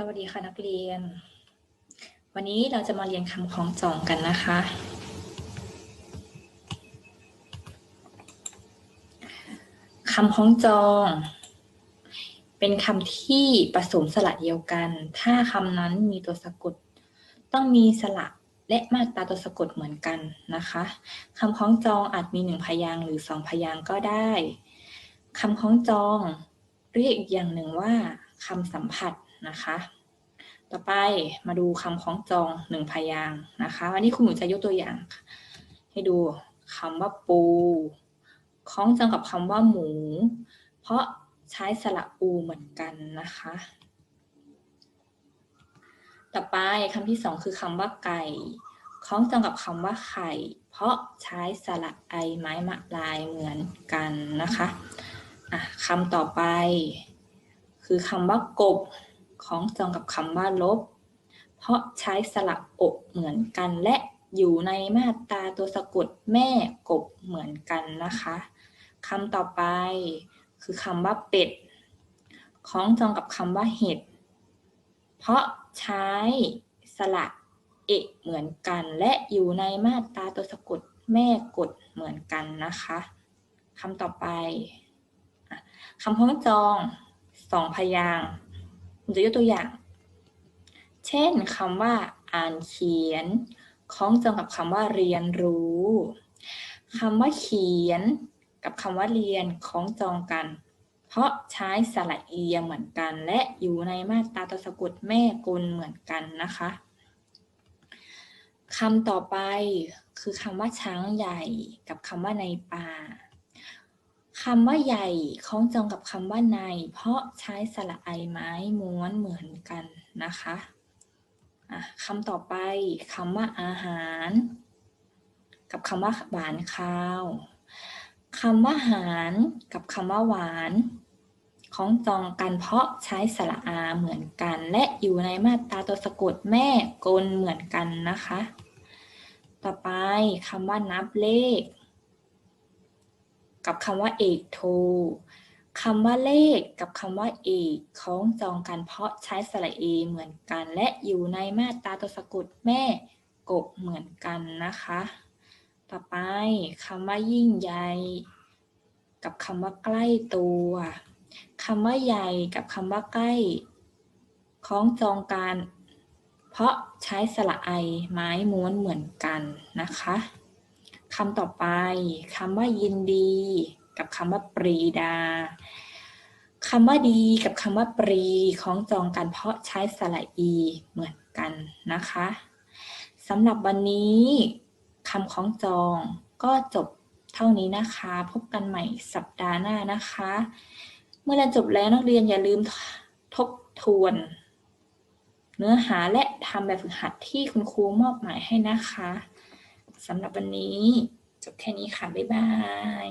สวัสดีค่ะนักเรียน วันนี้เราจะมาเรียนคำคล้องจองกันนะคะ คำคล้องจอง เป็นคำที่ผสมสระเดียวกัน ถ้าคำนั้นมีตัวสะกด ต้องมีสระและมาตราตัวสะกดเหมือนกันนะคะคำคล้องจองอาจมีหนึ่งพยางหรือสองพยางก็ได้คำคล้องจอง เรียกอีกอย่างหนึ่งว่าคำสัมผัสนะคะ ต่อไปมาดูคำคล้องจองหนึ่งพยางค์นะคะวันนี้คุณหนูจะยกตัวอย่าง ให้ดูคำว่าปูคล้องจองกับคำว่าหมู เพราะใช้สระอูเหมือนกันนะคะ ต่อไปคำที่สองคือคำว่าไก่คล้องจองกับคำว่าไข่ เพราะใช้สระไอไม้มะลายเหมือนกันนะคะะคำต่อไป คือคำว่ากบ คล้องจองกับคำว่าลบ เพราะใช้สระอกเหมือนกันและอยู่ในมาตราตัวสะกดแม่กบเหมือนกันนะคะคำต่อไปคือคำว่าเป็ดคล้องจองกับคำว่าเห็ด เพราะใช้สระเอกเหมือนกันและอยู่ในมาตราตัวสะกดแม่กดเหมือนกันนะคะคำต่อไปคำพ้องจองสองพยาง ผมจะยกตัวอย่าง เช่นคำว่า อ่านเขียนคล้องจองกับคำว่าเรียนรู้คำว่าเขียนกับคำว่าเรียนคล้องจองกัน เพราะใช้สระเอียเหมือนกัน และอยู่ในมาตราตัวสะกดแม่กลเหมือนกันนะคะคำต่อไปคือคำว่าช้างใหญ่กับคำว่าในป่า คำว่าใหญ่คล้องจองกับคำว่าใน เพราะใช้สระไอไม้ม้วนเหมือนกันนะคะะคำต่อไปคำว่าอาหาร กับคำว่าหวานข้าวคำว่าหารกับคำว่าหวานคล้องจองกันเพราะใช้สระอาเหมือนกัน และอยู่ในมาตราตัวสะกดแม่กลเหมือนกันนะคะ ต่อไปคำว่านับเลข กับคำว่าเอกโทคำว่าเลขกับคำว่าเอกคล้องจองกันเพราะใช้สระเอเหมือนกัน และอยู่ในมาตราตัวสะกดแม่กบเหมือนกันนะคะ ต่อไปคำว่ายิ่งใหญ่กับคำว่าใกล้ตัวคำว่าใหญ่กับคำว่าใกล้คล้องจองกัน เพราะใช้สระไอไม้ม้วนเหมือนกันนะคะ คำต่อไปคำว่ายินดี กับคำว่าปรีดาคำว่าดีกับคำว่าปรีคล้องจองกันเพราะใช้สระอีเหมือนกันนะคะสำหรับวันนี้คำคล้องจองก็จบเท่านี้นะคะ พบกันใหม่สัปดาห์หน้านะคะ เมื่อเรียนจบแล้วนักเรียนอย่าลืมทบทวน เนื้อหาและทำแบบฝึกหัดที่คุณครูมอบหมายให้นะคะ สำหรับวันนี้ จบแค่นี้ค่ะ บ๊ายบาย